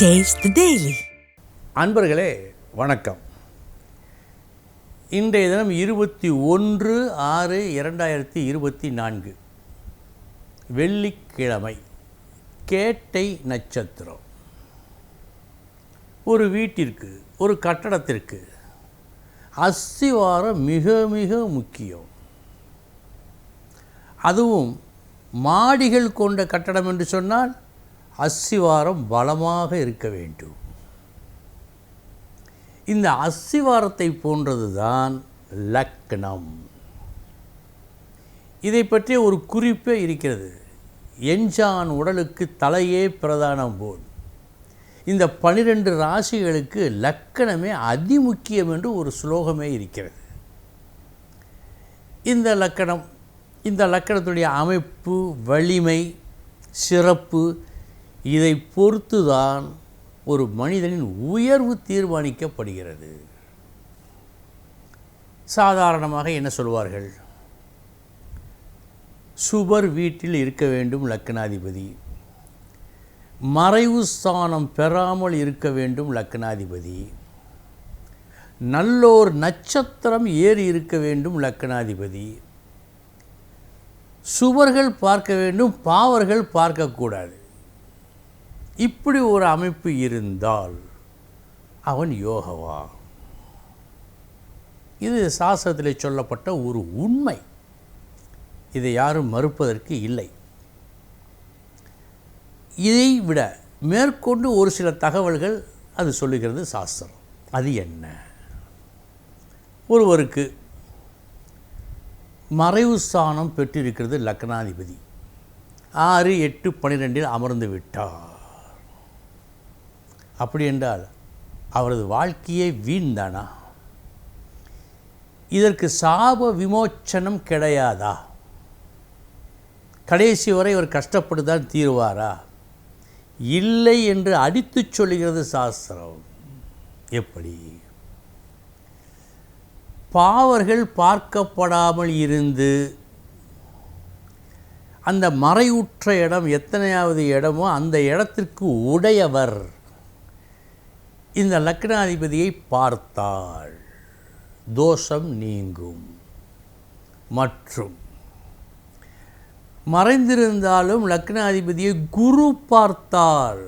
Taste daily அன்பர்களே வணக்கம். இன்றைய தினம் இருபத்தி ஒன்று ஆறு இரண்டாயிரத்தி இருபத்தி நான்கு. வெள்ளிக்கிழமை கேட்டை நட்சத்திரம். ஒரு வீட்டிற்கு ஒரு கட்டடத்திற்கு அஸ்திவாரம் மிக மிக முக்கியம். அதுவும் மாடிகள் கொண்ட கட்டடம் என்று சொன்னால் அஸ்திவாரம் பலமாக இருக்க வேண்டும். இந்த அஸ்திவாரத்தை போன்றது தான் லக்னம். இதை பற்றிய ஒரு குறிப்பே இருக்கிறது. எஞ்சான் உடலுக்கு தலையே பிரதானம் போல். இந்த பனிரெண்டு ராசிகளுக்கு லக்கணமே அதிமுக்கியம் என்று ஒரு ஸ்லோகமே இருக்கிறது. இந்த லக்கணம் இந்த லக்கணத்துடைய அமைப்பு வலிமை சிறப்பு இதை பொறுத்து தான் ஒரு மனிதனின் உயர்வு தீர்மானிக்கப்படுகிறது. சாதாரணமாக என்ன சொல்வார்கள்? சுபர் வீட்டில் இருக்க வேண்டும் லக்னாதிபதி. மறைவு ஸ்தானம் பெறாமல் இருக்க வேண்டும் லக்னாதிபதி. நல்லோர் நட்சத்திரம் ஏறி இருக்க வேண்டும் லக்னாதிபதி. சுவர்கள் பார்க்க வேண்டும் பாவர்கள் பார்க்கக்கூடாது. இப்படி ஒரு அமைப்பு இருந்தால் அவன் யோகவா? இது சாஸ்திரத்தில் சொல்லப்பட்ட ஒரு உண்மை. இதை யாரும் மறுப்பதற்கு இல்லை. இதை விட மேற்கொண்டு ஒரு சில தகவல்கள் அது சொல்லுகிறது சாஸ்திரம். அது என்ன? ஒருவருக்கு மறைவு ஸ்தானம் பெற்றிருக்கிறது லக்னாதிபதி. ஆறு எட்டு பன்னிரெண்டில் அமர்ந்து விட்டார். அப்படி என்றால் அவரது வாழ்க்கையே வீண்தானா? இதற்கு சாப விமோச்சனம் கிடையாதா? கடைசி வரை அவர் கஷ்டப்பட்டு தான் தீருவாரா? இல்லை என்று அடித்துச் சொல்லுகிறது சாஸ்திரம். எப்படி? பாவர்கள் பார்க்கப்படாமல் இருந்து அந்த மறைவுற்ற இடம் எத்தனையாவது இடமோ அந்த இடத்திற்கு உடையவர். இந்த லக்னாதிபதியை பார்த்தாள். தோஷம் நீங்கும். மற்றும் மறைந்திருந்தாலும் லக்னாதிபதியை குரு பார்த்தால்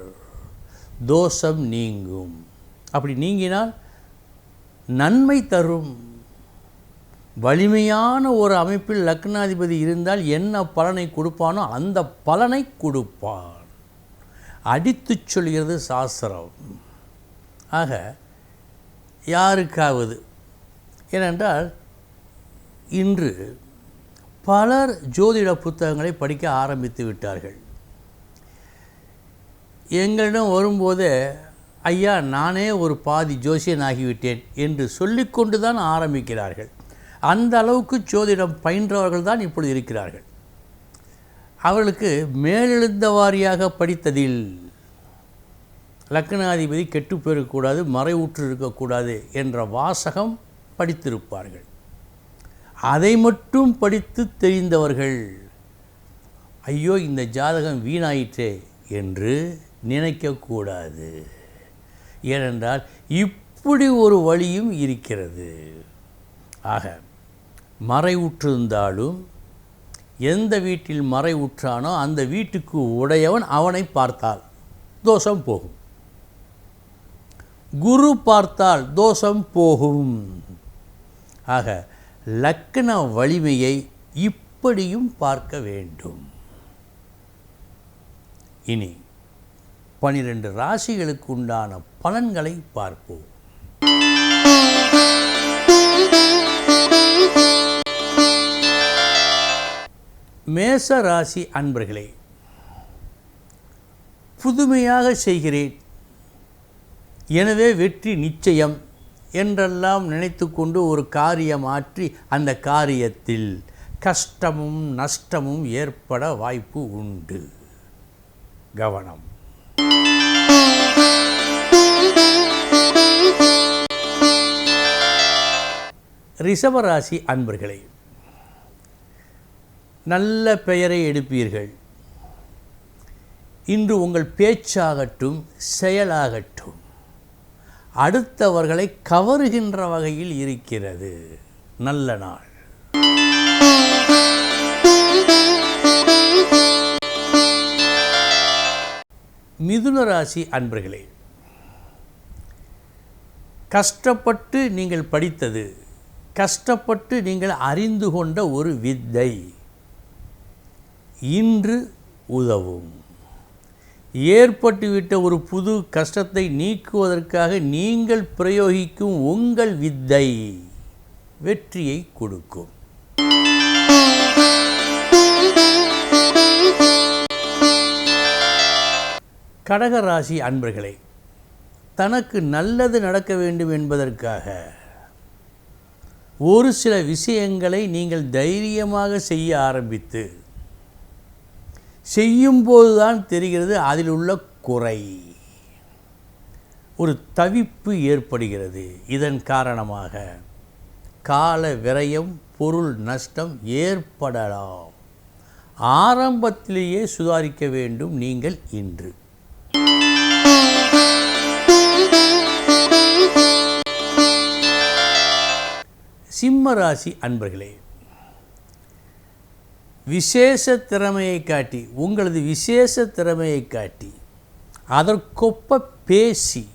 தோஷம் நீங்கும். அப்படி நீங்கினால் நன்மை தரும். வலிமையான ஒரு அமைப்பில் லக்னாதிபதி இருந்தால் என்ன பலனை கொடுப்பானோ அந்த பலனை கொடுப்பான். அடித்துச் சொல்கிறது சாஸ்திரம். ஆக யாருக்காவது? ஏனென்றால் இன்று பலர் ஜோதிட புத்தகங்களை படிக்க ஆரம்பித்து விட்டார்கள். எங்களிடம் வரும்போதே ஐயா நானே ஒரு பாதி ஜோசியன் ஆகிவிட்டேன் என்று சொல்லிக்கொண்டு தான் ஆரம்பிக்கிறார்கள். அந்த அளவுக்கு ஜோதிடம் பயின்றவர்கள் தான் இப்பொழுது இருக்கிறார்கள். அவர்களுக்கு மேலெழுந்த வாரியாக படித்ததில் லக்னாதிபதி கெட்டு போயிருக்கக்கூடாது மறைவுற்று இருக்கக்கூடாது என்ற வாசகம் படித்திருப்பார்கள். அதை மட்டும் படித்து தெரிந்தவர்கள் ஐயோ இந்த ஜாதகம் வீணாயிற்றே என்று நினைக்கக்கூடாது. ஏனென்றால் இப்படி ஒரு வழியும் இருக்கிறது. ஆக மறைவுற்றிருந்தாலும் எந்த வீட்டில் மறைவுற்றானோ அந்த வீட்டுக்கு உடையவன் அவனை பார்த்தால் தோஷம் போகும். குரு பார்த்தால் தோஷம் போகும். ஆக லக்கண வலிமையை இப்படியும் பார்க்க வேண்டும். இனி பனிரெண்டு ராசிகளுக்கு உண்டான பலன்களை பார்ப்போம். மேச ராசி அன்பர்களே புதுமையாக செய்கிறேன் எனவே வெற்றி நிச்சயம் என்றெல்லாம் நினைத்து கொண்டு ஒரு காரியம் ஆற்றி அந்த காரியத்தில் கஷ்டமும் நஷ்டமும் ஏற்பட வாய்ப்பு உண்டு. கவனம். ரிஷபராசி அன்பர்களே நல்ல பெயரை எடுப்பீர்கள். இன்று உங்கள் பேச்சாகட்டும் செயலாகட்டும் அடுத்தவர்களை கவருகின்ற வகையில் இருக்கிறது. நல்ல நாள். மிதுன ராசி அன்பர்களே கஷ்டப்பட்டு நீங்கள் படித்தது கஷ்டப்பட்டு நீங்கள் அறிந்து கொண்ட ஒரு வித்தை இன்று உதவும். ஏற்பட்டுவிட்ட ஒரு புது கஷ்டத்தை நீக்குவதற்காக நீங்கள் பிரயோகிக்கும் உங்கள் வித்தை வெற்றியை கொடுக்கும். கடகராசி அன்பர்களே தனக்கு நல்லது நடக்க வேண்டும் என்பதற்காக ஒரு சில விஷயங்களை நீங்கள் தைரியமாக செய்ய ஆரம்பித்து செய்யும்போதுதான் தெரிகிறது அதில் உள்ள குறை. ஒரு தவிப்பு ஏற்படுகிறது. இதன் காரணமாக கால விரயம் பொருள் நஷ்டம் ஏற்படலாம். ஆரம்பத்திலேயே சுதாரிக்க வேண்டும் நீங்கள் இன்று. சிம்ம ராசி அன்பர்களே விசேஷ திறமையை காட்டி உங்களது விசேஷ திறமையை காட்டி அதற்கொப்ப பேசி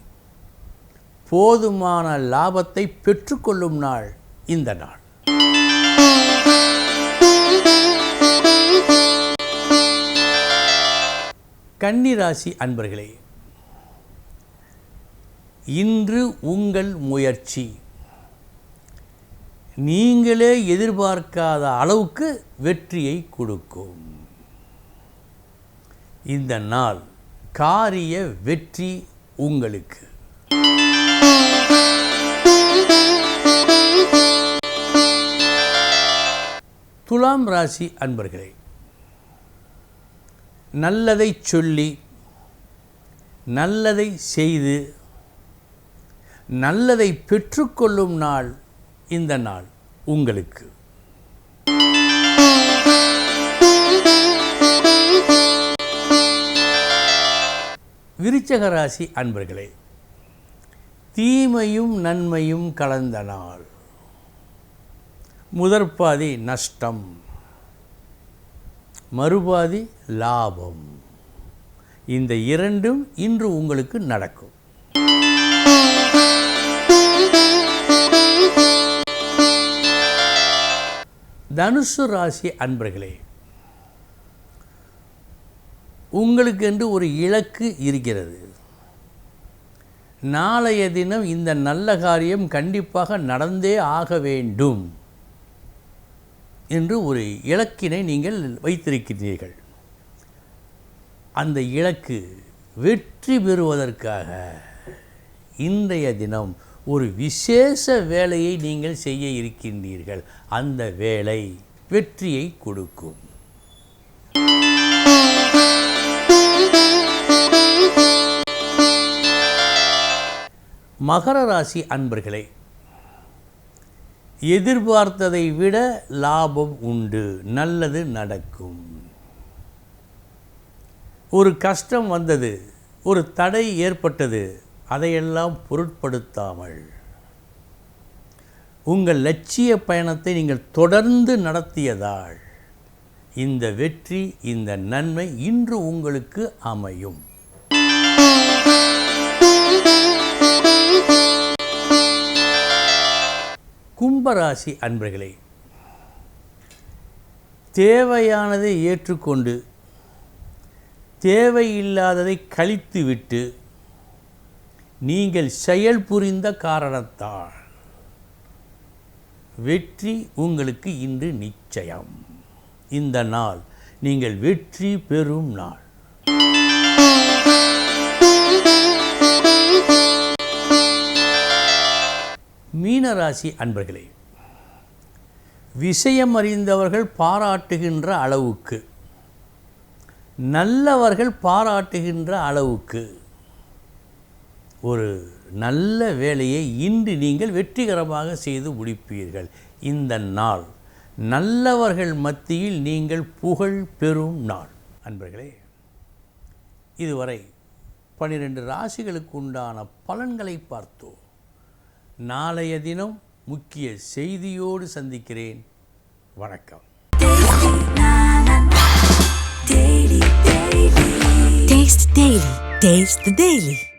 போதுமான லாபத்தை பெற்றுக்கொள்ளும் நாள் இந்த நாள். கன்னிராசி அன்பர்களே இன்று உங்கள் முயற்சி நீங்களே எதிர்பார்க்காத அளவுக்கு வெற்றியை கொடுக்கும். இந்த நாள் காரிய வெற்றி உங்களுக்கு. துலாம் ராசி அன்பர்களே நல்லதை சொல்லி நல்லதை செய்து நல்லதை பெற்றுக்கொள்ளும் நாள் இந்த நாள் உங்களுக்கு. விருச்சக ராசி அன்பர்களே தீமையும் நன்மையும் கலந்த நாள். முதற்பாதி நஷ்டம் மறுபாதி லாபம். இந்த இரண்டும் இன்று உங்களுக்கு நடக்கும். தனுசு ராசி அன்பர்களே உங்களுக்கு என்று ஒரு இலக்கு இருக்கிறது. நாளைய தினம் இந்த நல்ல காரியம் கண்டிப்பாக நடந்தே ஆக வேண்டும் என்று ஒரு இலக்கினை நீங்கள் வைத்திருக்கிறீர்கள். அந்த இலக்கு வெற்றி பெறுவதற்காக இன்றைய தினம் ஒரு விசேஷ வேலையை நீங்கள் செய்ய இருக்கின்றீர்கள். அந்த வேலை வெற்றியை கொடுக்கும். மகர ராசி அன்பர்களே எதிர்பார்த்ததை விட லாபம் உண்டு நல்லது நடக்கும். ஒரு கஷ்டம் வந்தது ஒரு தடை ஏற்பட்டது அதையெல்லாம் பொருட்படுத்தாமல் உங்கள் லட்சிய பயணத்தை நீங்கள் தொடர்ந்து நடத்தியதால் இந்த வெற்றி இந்த நன்மை இன்று உங்களுக்கு அமையும். கும்பராசி அன்பர்களே தேவையானதை ஏற்றுக்கொண்டு தேவையில்லாததை கழித்துவிட்டு நீங்கள் செயல் புரிந்த காரணத்தால் வெற்றி உங்களுக்கு இன்று நிச்சயம். இந்த நாள் நீங்கள் வெற்றி பெறும் நாள். மீனராசி அன்பர்களே விஷயம் அறிந்தவர்கள் பாராட்டுகின்ற அளவுக்கு நல்லவர்கள் பாராட்டுகின்ற அளவுக்கு ஒரு நல்ல வேலையை இன்று நீங்கள் வெற்றிகரமாக செய்து முடிப்பீர்கள் இந்த நாள் நல்லவர்கள் மத்தியில் நீங்கள் புகழ் பெறும் நாள் அன்பர்களே இதுவரை பனிரெண்டு ராசிகளுக்கு உண்டான பலன்களை பார்த்தோம் நாளைய தினம் முக்கிய செய்தியோடு சந்திக்கிறேன் வணக்கம் Taste Daily. Taste the Daily.